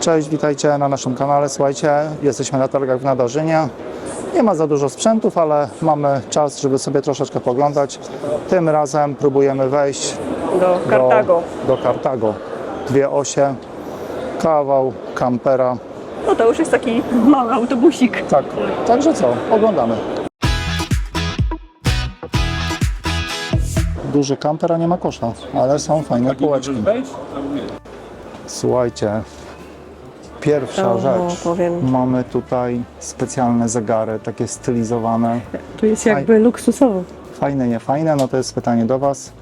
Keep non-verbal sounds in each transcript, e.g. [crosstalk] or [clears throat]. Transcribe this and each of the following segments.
Cześć, witajcie na naszym kanale. Słuchajcie, jesteśmy na targach w Nadarzynie. Nie ma za dużo sprzętów, ale mamy czas, żeby sobie troszeczkę poglądać. Tym razem próbujemy wejść Do Kartago. do, do Kartago. Dwie osie, kawał, kampera. No to już jest taki [laughs] mały autobusik. Tak, także co, oglądamy. Duży kamper, a nie ma kosza, ale są fajne półeczki. Słuchajcie, pierwsza O, rzecz. powiem. Mamy tutaj specjalne zegary, takie stylizowane. Tu jest jakby luksusowo. Fajne, nie fajne, no to jest pytanie do Was.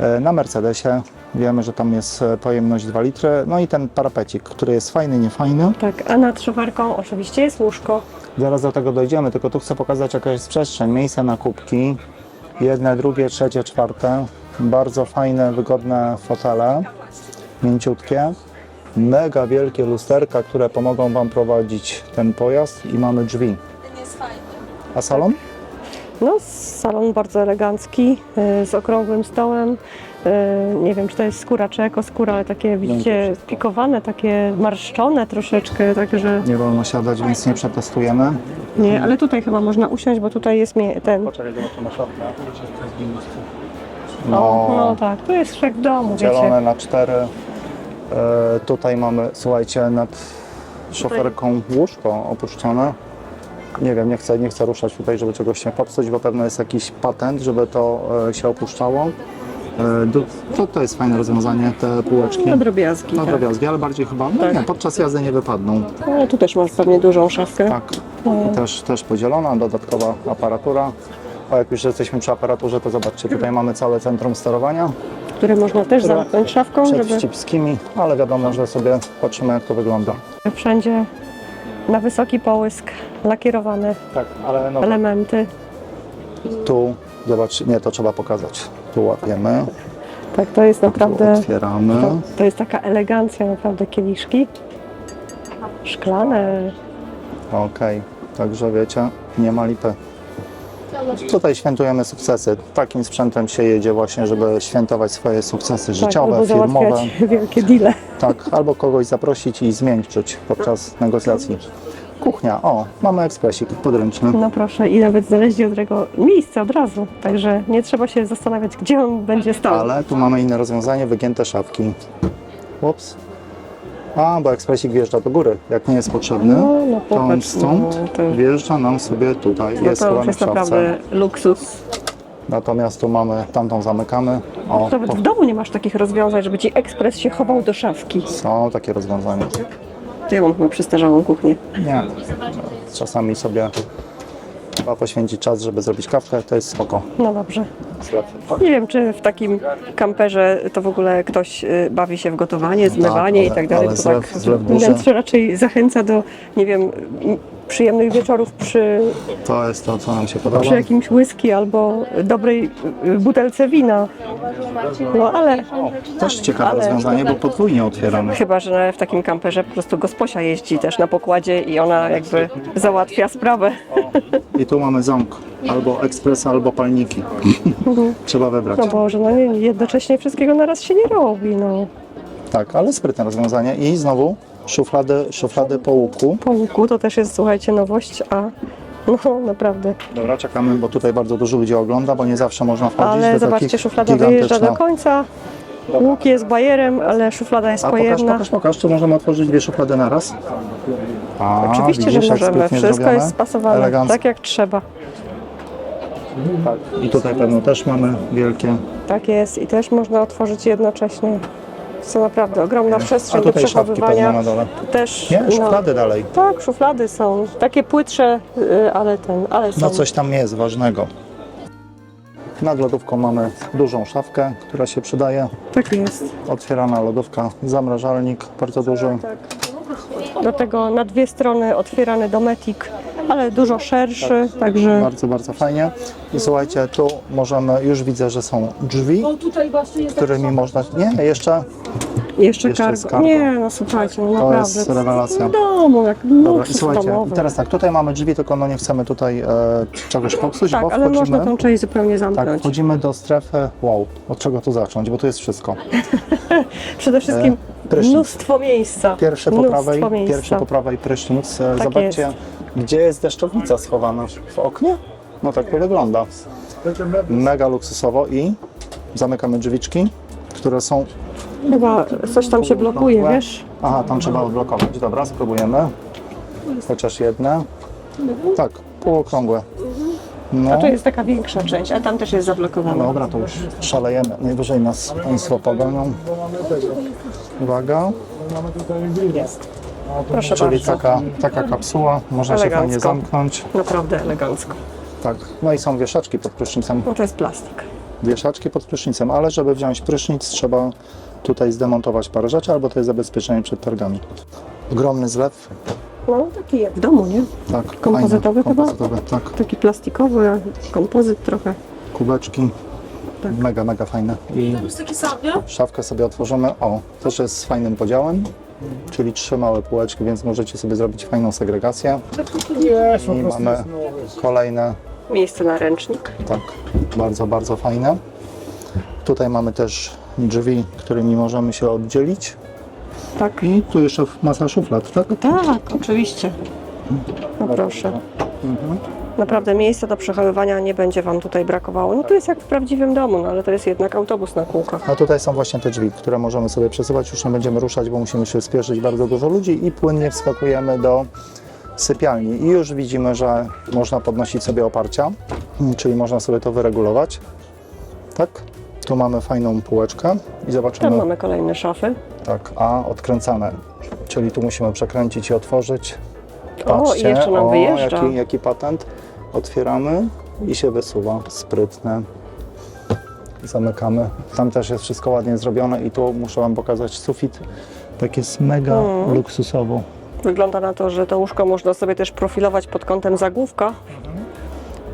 E, Na Mercedesie wiemy, że tam jest e, pojemność 2 litry. No i ten parapecik, który jest fajny, nie fajny. Tak, a nad szoferką oczywiście jest łóżko. Zaraz do tego dojdziemy, tylko tu chcę pokazać jaka jest przestrzeń, miejsce na kubki. Jedne, drugie, trzecie, czwarte. Bardzo fajne, wygodne fotele, mięciutkie. Mega wielkie lusterka, które pomogą Wam prowadzić ten pojazd i mamy drzwi. A salon? No, salon bardzo elegancki, y, z okrągłym stołem. Y, Nie wiem, czy to jest skóra, czy ekoskóra, ale takie, widzicie, pikowane, takie marszczone troszeczkę, także Nie wolno siadać, więc nie przetestujemy. nie, ale tutaj chyba można usiąść, bo tutaj jest ten. Poczekaj, zobaczymy szafkę. No, No, no tak, tu jest jak w domu, dzielone wiecie. na cztery. E, tutaj mamy, słuchajcie, nad szoferką łóżko opuszczone. Nie wiem, nie chcę, nie chcę ruszać tutaj, żeby czegoś nie popsuć, bo pewno jest jakiś patent, żeby to e, się opuszczało. E, do, to, to jest fajne rozwiązanie, te półeczki. Na drobiazgi, Na tak. drobiazgi, ale bardziej chyba, no Tak. nie, podczas jazdy nie wypadną. No, tu też masz pewnie dużą szafkę. Tak, I też, też podzielona, dodatkowa aparatura. A jak już jesteśmy przy aparaturze, to zobaczcie, tutaj [clears throat] mamy całe centrum sterowania. Które można też Które zamknąć szafką, żeby przeciwskimi, ale wiadomo, że sobie patrzymy jak to wygląda. wszędzie na wysoki połysk lakierowane Tak, ale no, elementy. tu, zobacz, nie, to trzeba pokazać. Tu łapiemy, Tak, to jest naprawdę, otwieramy. to, to jest taka elegancja naprawdę kieliszki. Szklane. Okej, także wiecie, nie ma lipy. Tutaj świętujemy sukcesy. Takim sprzętem się jedzie właśnie, żeby świętować swoje sukcesy Tak, życiowe, albo firmowe. załatwiać wielkie deale. Tak, albo kogoś zaprosić i zmiękczyć podczas negocjacji. Kuchnia, o, mamy ekspresik podręczny. No proszę, i nawet znaleźli od tego miejsce od razu. Także nie trzeba się zastanawiać, gdzie on będzie stał. Ale tu mamy inne rozwiązanie, wygięte szafki. Ups. A, bo ekspresik wjeżdża do góry, jak nie jest potrzebny, No, no to on popatrz, stąd no, to- wjeżdża nam sobie tutaj, No jest to już schowany w jest szafce. naprawdę luksus. Natomiast tu mamy, tamtą zamykamy. O, Nawet po, w domu nie masz takich rozwiązań, żeby ci ekspres się chował do szafki. są takie rozwiązania. To ja mam chyba przestarzałą kuchnię. Nie, czasami sobie trzeba poświęcić czas, żeby zrobić kawkę, to jest spoko. No dobrze. Nie wiem, czy w takim kamperze to w ogóle ktoś y, bawi się w gotowanie, zmywanie ale- i tak dalej. ale To tak zlew wnętrze raczej zachęca do, nie wiem, m, przyjemnych wieczorów przy, To jest to, co nam się podoba. przy jakimś whisky albo dobrej y, butelce wina. No ale Też ciekawe Ale- rozwiązanie, bo podwójnie otwieramy. chyba, że w takim kamperze po prostu gosposia jeździ też na pokładzie i ona jakby załatwia sprawę. I tu mamy ząg, albo ekspres, albo palniki. Trzeba wybrać. No Boże, no nie, jednocześnie wszystkiego naraz się nie robi, no. Tak, ale sprytne rozwiązanie. I znowu szuflady, szuflady po łuku. Po łuku to też jest, słuchajcie, nowość, a [laughs] no naprawdę. Dobra, czekamy, bo tutaj bardzo dużo ludzi ogląda, bo nie zawsze można wchodzić Ale do zobaczcie, takich szuflada wyjeżdża do końca. Łuk jest bajerem, ale szuflada jest A pokaż, pojemna. pokaż, pokaż, czy możemy otworzyć dwie szuflady na raz? A, Oczywiście, widzisz, że jak możemy. sprytnie Wszystko zrobione? jest spasowane Elegancko. tak jak trzeba. Tak. I tutaj pewno też mamy wielkie. Tak jest i też można otworzyć jednocześnie. Co naprawdę ogromna A przestrzeń do tutaj szafki pewno przechowywania. na dole. Też Nie, no, szuflady dalej. tak, szuflady są takie płytsze, y, ale ten, ale są. No coś tam jest ważnego. Nad lodówką mamy dużą szafkę, która się przydaje. Tak jest. Otwierana lodówka, zamrażalnik bardzo duży. Do tego na dwie strony otwierany dometik, ale dużo szerszy, także Bardzo, bardzo fajnie. I słuchajcie, tu możemy, już widzę, że są drzwi, którymi można... Nie, jeszcze Jeszcze, Jeszcze cargo. z cargo. Nie, no słuchajcie, no To naprawdę. jest rewelacja. W domu, jak Dobra, i słuchajcie, teraz tak, tutaj mamy drzwi, tylko no nie chcemy tutaj e, czegoś popsuć, tak, bo ale wchodzimy... można tą część zupełnie Tak, zamknąć. wchodzimy do strefy, wow, od czego tu zacząć, bo tu jest wszystko. [laughs] Przede wszystkim E, prysznic. mnóstwo miejsca. Pierwsze po mnóstwo prawej, miejsca. pierwsze po prawej prysznic. E, Tak Zobaczcie, jest. gdzie jest deszczownica schowana? W oknie? No tak to wygląda. Mega luksusowo i zamykamy drzwiczki, które są... Chyba coś tam się blokuje, wiesz? Aha, tam trzeba odblokować. Dobra, spróbujemy. Chociaż jedne. Tak, półokrągłe. No, A tu jest taka większa część, a tam też jest zablokowana. dobra, to już szalejemy. Najwyżej nas Państwo pogonią. Uwaga. Proszę Czyli bardzo. taka, taka kapsuła, można się fajnie Elegancko. zamknąć. Naprawdę elegancko. Tak, no i są wieszaczki pod prysznicem. No to jest plastik. Wieszaczki pod prysznicem, ale żeby wziąć prysznic trzeba tutaj zdemontować parę rzeczy, albo to jest zabezpieczenie przed targami. Ogromny zlew, No taki jak w domu, nie? tak. Kompozytowy fajny, chyba? kompozytowy, tak. Taki plastikowy, kompozyt trochę. Kubeczki, Tak. mega, mega fajne. I szafkę sobie otworzymy, o, też jest z fajnym podziałem, czyli trzy małe półeczki, więc możecie sobie zrobić fajną segregację. I mamy kolejne Miejsce na ręcznik. Tak, bardzo, bardzo fajne. Tutaj mamy też drzwi, którymi możemy się oddzielić. Tak. I tu jeszcze masa szuflad, tak? Tak, oczywiście. No proszę. Naprawdę miejsca do przechowywania nie będzie Wam tutaj brakowało. No to jest jak w prawdziwym domu, no ale to jest jednak autobus na kółkach. A tutaj są właśnie te drzwi, które możemy sobie przesuwać. Już nie będziemy ruszać, bo musimy się spieszyć bardzo dużo ludzi i płynnie wskakujemy do sypialni. I już widzimy, że można podnosić sobie oparcia, czyli można sobie to wyregulować. Tak? Tu mamy fajną półeczkę i zobaczymy. Tam mamy kolejne szafy. Tak, a odkręcane. Czyli tu musimy przekręcić i otworzyć. O, i jeszcze nam o, wyjeżdża. Jaki, jaki patent. Otwieramy i się wysuwa. Sprytne. Zamykamy. Tam też jest wszystko ładnie zrobione i tu muszę Wam pokazać sufit. Tak jest mega Mm. luksusowo. Wygląda na to, że to łóżko można sobie też profilować pod kątem zagłówka.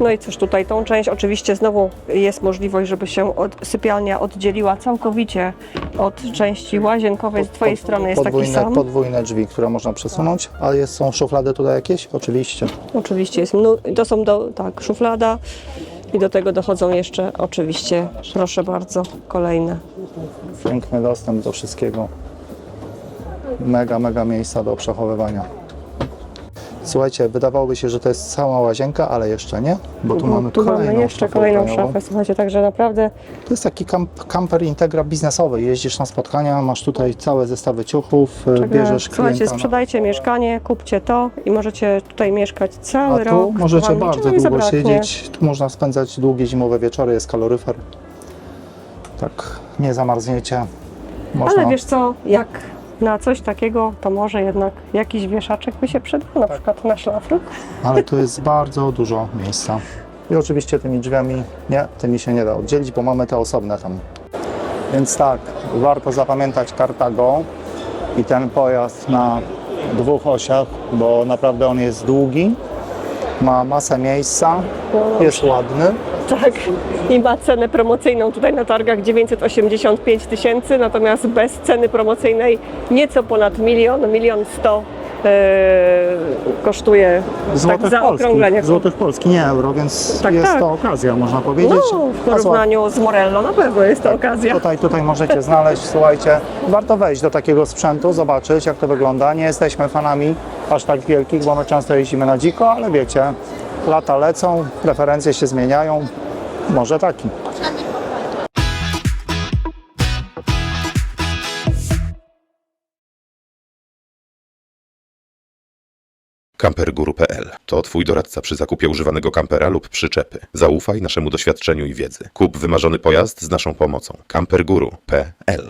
No i cóż tutaj tą część oczywiście znowu jest możliwość, żeby się od, sypialnia oddzieliła całkowicie od części łazienkowej. Z Twojej strony jest taki podwójne, sam. Podwójne drzwi, które można przesunąć. A jest, są szuflady tutaj jakieś? Oczywiście. Oczywiście jest mnu- to są do, tak, szuflada i do tego dochodzą jeszcze oczywiście, proszę bardzo, kolejne. Piękny dostęp do wszystkiego. Mega, mega miejsca do przechowywania. Słuchajcie, wydawałoby się, że to jest cała łazienka, ale jeszcze nie, bo tu mamy tu kolejną mamy jeszcze szafę kolejną ubraniową. szafę, słuchajcie, także naprawdę To jest taki kamp, kamper integra biznesowy. Jeździsz na spotkania, masz tutaj całe zestawy ciuchów, e, bierzesz Słuchajcie, klienta. na- sprzedajcie mieszkanie, kupcie to i możecie tutaj mieszkać A cały tu rok. możecie Wam bardzo nie długo zabraknie. siedzieć. Tu można spędzać długie zimowe wieczory, jest kaloryfer. Tak, nie zamarzniecie. Można... Ale wiesz co, jak na coś takiego, to może jednak jakiś wieszaczek by się przydał, na przykład na szlafrok. Ale tu jest bardzo dużo miejsca. I oczywiście tymi drzwiami, nie, tymi się nie da oddzielić, bo mamy te osobne tam. Więc tak, warto zapamiętać Cartago i ten pojazd na dwóch osiach, bo naprawdę on jest długi, ma masę miejsca, jest ładny. Tak, i ma cenę promocyjną tutaj na targach 985 tysięcy, natomiast bez ceny promocyjnej nieco ponad milion, milion sto e, kosztuje tak Złotych zaokrąglenie. polskich, złotych polski, nie euro, więc Tak, jest tak. to okazja, można powiedzieć. No, w porównaniu z Morello na pewno jest to okazja. Tutaj, tutaj możecie [laughs] znaleźć, słuchajcie, warto wejść do takiego sprzętu, zobaczyć jak to wygląda. Nie jesteśmy fanami aż tak wielkich, bo my często jeździmy na dziko, ale wiecie, lata lecą, preferencje się zmieniają. Może taki. Camperguru.pl to Twój doradca przy zakupie używanego kampera lub przyczepy. Zaufaj naszemu doświadczeniu i wiedzy. Kup wymarzony pojazd z naszą pomocą. Camperguru.pl